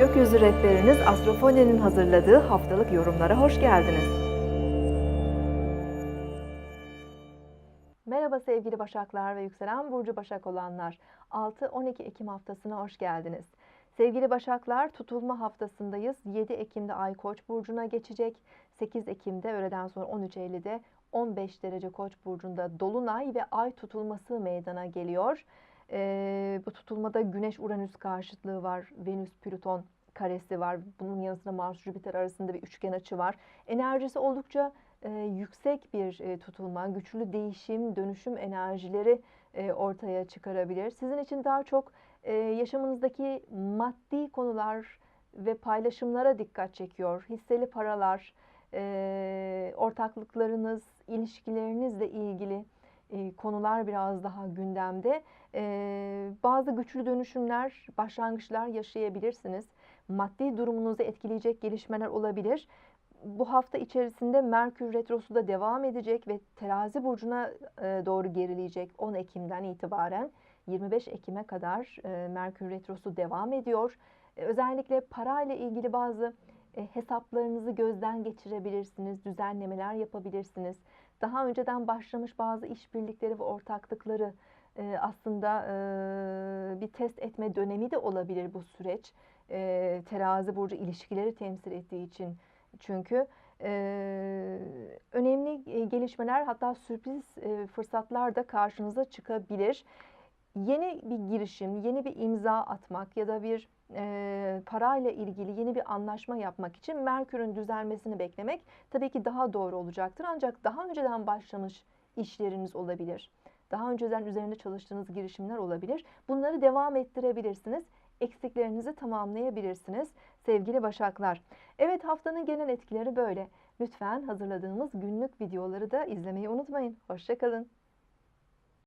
Gökyüzü rehberiniz Astrofoni'nin hazırladığı haftalık yorumlara hoş geldiniz. Merhaba sevgili Başaklar ve yükselen Burcu Başak olanlar. 6-12 Ekim haftasına hoş geldiniz. Sevgili Başaklar tutulma haftasındayız. 7 Ekim'de Ay Koç burcuna geçecek. 8 Ekim'de öğleden sonra 13 Eylül'de 15 derece Koç burcunda dolunay ve ay tutulması meydana geliyor. Ee, bu tutulmada Güneş Uranüs karşıtlığı var. Venüs Plüton karesi var. Bunun yanı sıra Mars Jüpiter arasında bir üçgen açı var. Enerjisi oldukça e, yüksek bir e, tutulma, güçlü değişim, dönüşüm enerjileri e, ortaya çıkarabilir. Sizin için daha çok e, yaşamınızdaki maddi konular ve paylaşımlara dikkat çekiyor. Hisseli paralar, e, ortaklıklarınız, ilişkilerinizle ilgili e, konular biraz daha gündemde. E, bazı güçlü dönüşümler, başlangıçlar yaşayabilirsiniz. Maddi durumunuzu etkileyecek gelişmeler olabilir. Bu hafta içerisinde Merkür Retrosu da devam edecek ve terazi burcuna e, doğru gerileyecek 10 Ekim'den itibaren 25 Ekim'e kadar Merkür Retrosu devam ediyor. E, Özellikle parayla ilgili bazı hesaplarınızı gözden geçirebilirsiniz, düzenlemeler yapabilirsiniz. Daha önceden başlamış bazı işbirlikleri ve ortaklıkları e, aslında e, bir test etme dönemi de olabilir bu süreç. E, Terazi burcu ilişkileri temsil ettiği için çünkü e, önemli e, gelişmeler hatta sürpriz e, fırsatlar da karşınıza çıkabilir. Yeni bir girişim, yeni bir imza atmak ya da bir e, parayla ilgili yeni bir anlaşma yapmak için Merkür'ün düzelmesini beklemek tabii ki daha doğru olacaktır. Ancak daha önceden başlamış işleriniz olabilir. Daha önceden üzerinde çalıştığınız girişimler olabilir. Bunları devam ettirebilirsiniz. Eksiklerinizi tamamlayabilirsiniz sevgili Başaklar. Evet haftanın genel etkileri böyle. Lütfen hazırladığımız günlük videoları da izlemeyi unutmayın. Hoşçakalın.